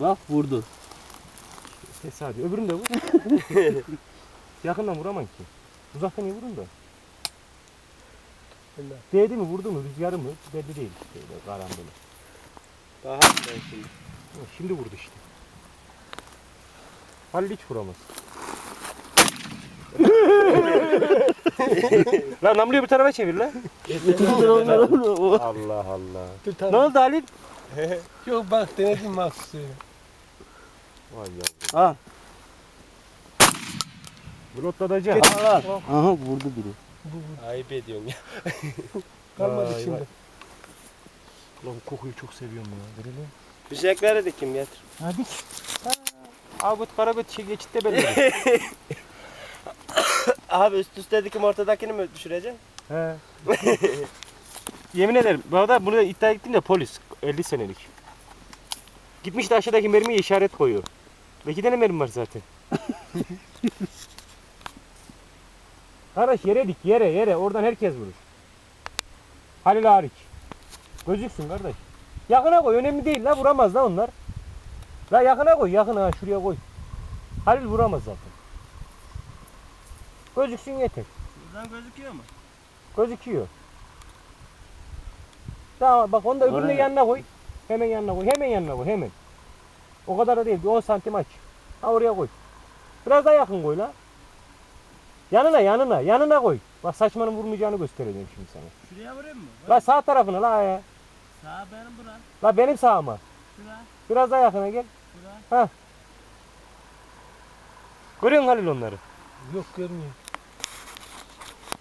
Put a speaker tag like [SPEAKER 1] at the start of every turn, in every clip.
[SPEAKER 1] Bak vurdu.
[SPEAKER 2] Tesadüf. Öbürünü de vur. Yakından vuramam ki. Uzaktan iyi vurun da. Değdi mi vurdu mu rüzgarı mı belli değil. Böyle karambolu.
[SPEAKER 3] Daha ben şimdi.
[SPEAKER 2] Şimdi vurdu işte. Halil hiç vuramaz. lan namluyu bir tarafa çevir lan. Allah Allah. Ne oldu Halil?
[SPEAKER 3] Yok bak denedim mahsus öyle.
[SPEAKER 2] Vay yavrum.
[SPEAKER 1] Ha.
[SPEAKER 2] Blotladacağım.
[SPEAKER 1] Aha vurdu biri.
[SPEAKER 4] Ayıp ediyorsun ya.
[SPEAKER 3] Kalmadı
[SPEAKER 2] Vay
[SPEAKER 3] şimdi.
[SPEAKER 2] vay. Ulan bu kokuyu çok seviyorum ya. Verelim.
[SPEAKER 4] Fişekleri de kim getir?
[SPEAKER 2] Hadi. Abi karagöt şey geçitte belli.
[SPEAKER 4] Abi üst üste dikim ortadakini mi düşüreceksin?
[SPEAKER 2] He. Yemin ederim. Bu arada burada iddia ettim de polis. 50 senelik. Gitmiş de aşağıdaki mermiye işaret koyuyor. Ve iki tane mermi var zaten. Kardeş yere dik yere yere. Oradan herkes vurur. Halil hariç. Gözüksün kardeş. Yakına koy. Önemli değil la vuramaz la onlar. La yakına koy. Yakına şuraya koy. Halil vuramaz zaten. Gözüksün yeter.
[SPEAKER 4] Buradan gözüküyor mu?
[SPEAKER 2] Gözüküyor. Tamam bak onu da öbürünü
[SPEAKER 1] Oraya-
[SPEAKER 2] yanına koy. Hemen yanına koy. Hemen yanına koy. Hemen. O kadar da değil. Bir 10 santim aç. Ha oraya koy. Biraz daha yakın koy la. Yanına yanına yanına koy. Bak saçmanın vurmayacağını göstereceğim şimdi sana.
[SPEAKER 4] Şuraya vurayım mı?
[SPEAKER 2] La sağ tarafına la ya.
[SPEAKER 4] Sağ benim bura.
[SPEAKER 2] La benim sağıma.
[SPEAKER 4] Şura.
[SPEAKER 2] Biraz daha yakına gel.
[SPEAKER 4] Şura.
[SPEAKER 2] Görüyor musun Halil onları?
[SPEAKER 3] Yok görmüyor.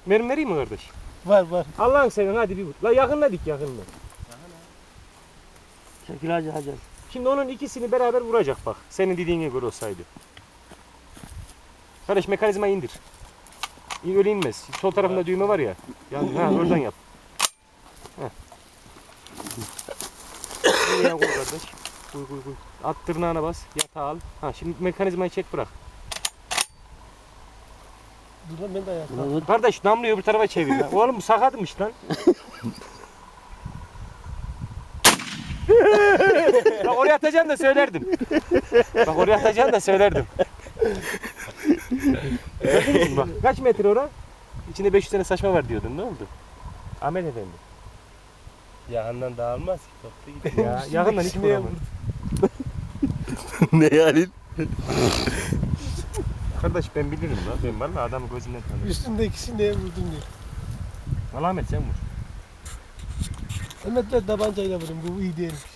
[SPEAKER 2] Mermi vereyim mi kardeş?
[SPEAKER 3] Var var.
[SPEAKER 2] Allah'ın seven hadi bir vur. La yakınla dik yakınla.
[SPEAKER 1] Çekil hacı hacı.
[SPEAKER 2] Şimdi onun ikisini beraber vuracak bak. Senin dediğine göre olsaydı. Kardeş mekanizma indir. İn- Öyle inmez. Sol tarafında düğme var ya. Yani, ha, oradan yap. Ha. Buraya koy kardeş. Koy koy koy. At tırnağına bas. Yatağa al. Ha şimdi mekanizmayı çek bırak.
[SPEAKER 3] Dur lan ben de ayakta.
[SPEAKER 2] Kardeş namluyu öbür tarafa çevir lan. Oğlum bu sakatmış lan. Bak oraya atacağım da söylerdim. Bak oraya atacağım da söylerdim. Bak kaç metre ora? İçinde 500 tane saçma var diyordun. Ne oldu? Ahmet efendi.
[SPEAKER 4] Yakından dağılmaz ki. Toplu gidiyor.
[SPEAKER 2] Ya yakından hiç vuramadım.
[SPEAKER 1] ne yani?
[SPEAKER 2] Kardeş ben bilirim lan. Ben valla adamı gözünden tanırım.
[SPEAKER 3] Üstündekisi neye vurdun diyor.
[SPEAKER 2] Valla Ahmet sen vur.
[SPEAKER 3] Ahmet ver tabancayla vurun bu iyi değilmiş.